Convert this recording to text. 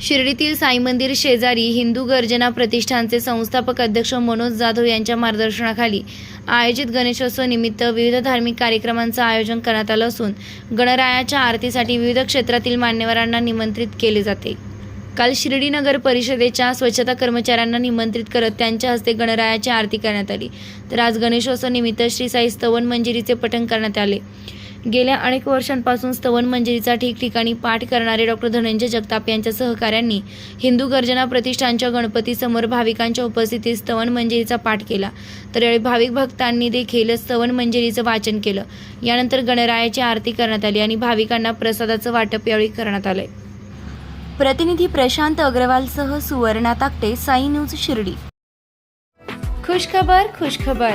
शिर्डीतील साई मंदिर शेजारी हिंदू गर्जना प्रतिष्ठानचे संस्थापक अध्यक्ष मनोज जाधव यांच्या मार्गदर्शनाखाली आयोजित गणेशोत्सव निमित्त विविध धार्मिक कार्यक्रमांचं आयोजन करण्यात आलं असून गणरायाच्या आरतीसाठी विविध क्षेत्रातील मान्यवरांना निमंत्रित केले जाते. काल शिर्डी नगर परिषदेच्या स्वच्छता कर्मचाऱ्यांना निमंत्रित करत त्यांच्या हस्ते गणरायाची आरती करण्यात आली. तर आज गणेशोत्सव निमित्त श्री साई स्तवन मंजिरीचे पठण करण्यात आले. गेल्या अनेक वर्षांपासून स्तवन मंजिरीचा ठिकठिकाणी पाठ करणारे डॉक्टर धनंजय जगताप यांच्या सहकाऱ्यांनी हिंदू गर्जना प्रतिष्ठानच्या गणपतीसमोर भाविकांच्या उपस्थितीत स्तवन मंजिरीचा पाठ केला. तर यावेळी भाविक भक्तांनी देखील स्तवन मंजिरीचं वाचन केलं. यानंतर गणरायाची आरती करण्यात आली आणि भाविकांना प्रसादाचं वाटप यावेळी करण्यात आलंय. प्रतिनिधी प्रशांत अग्रवालसह सुवर्णा ताकटे साई न्यूज शिर्डी. खुशखबर खुशखबर.